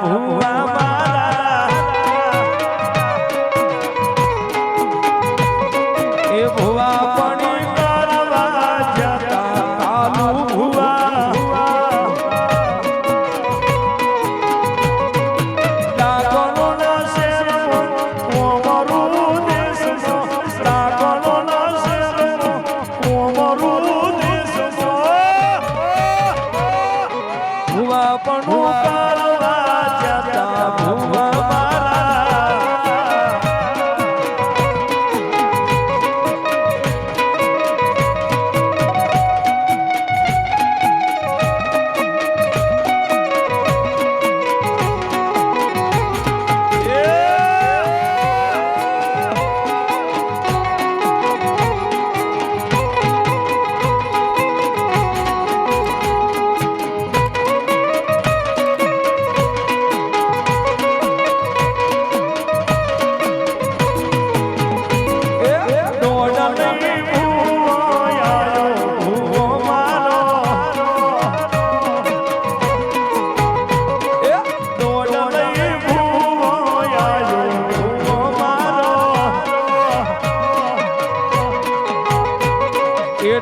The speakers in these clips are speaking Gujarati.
ભુવા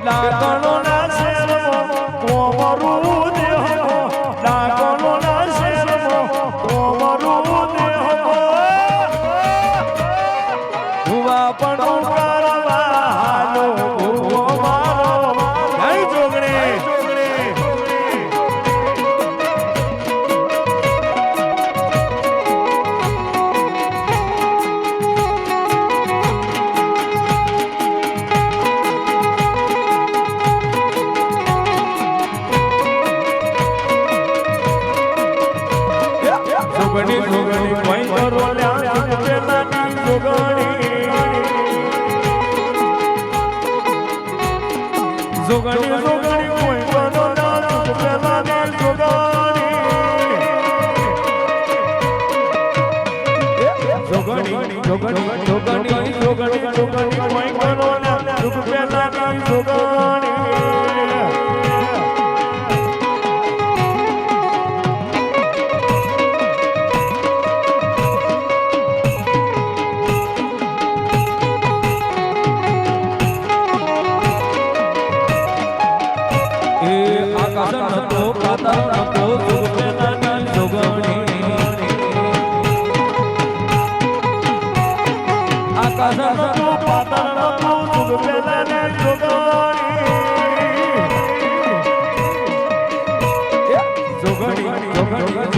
ડાકણો ના શેરમાં કોમરું દેહો ડાકણો ના જોગણી જોગણી કોઈ કરો પેલા પેલાની જોગણી જોગણી જોગણી જોગણી જોગણી જોગણી કોઈ કરો પેલા પેલાની જોગણી આકાશ નતો પાતાળ નતો જોગણી જોગણી. આકાશ નતો પાતાળ નતો જોગણી. જોગણી જોગણી જોગણી.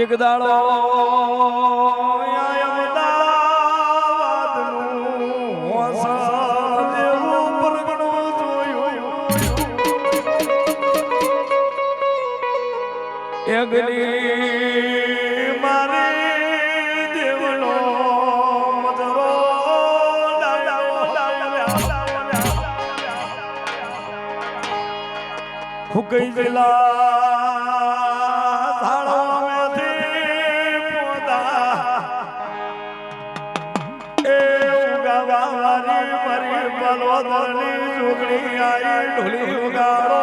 એક દાડો. એકલી મારી દેવનો મજરો ફુકઈ ગયેલા આઈ ઢોલી ઉગાડો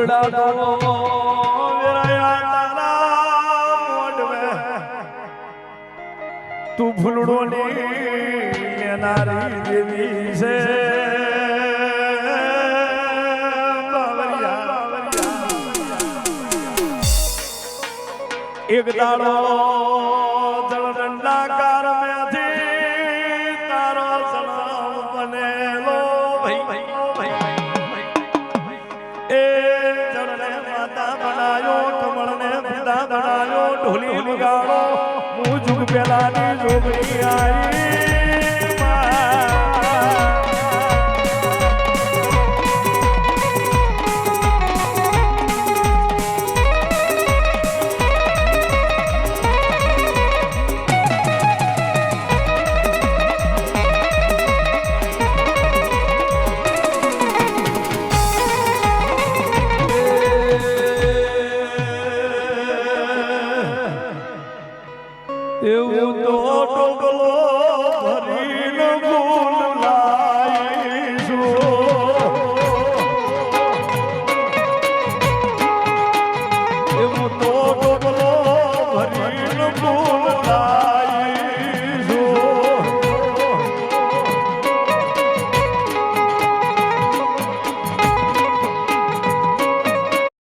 ફૂલડા ડોલો વેરાયા તારા મોઢવે. તું ફૂલડો ને નારી દેવી છે. એક દાડો વગાડો હું જુગ પેલાની જોગણી આઈ.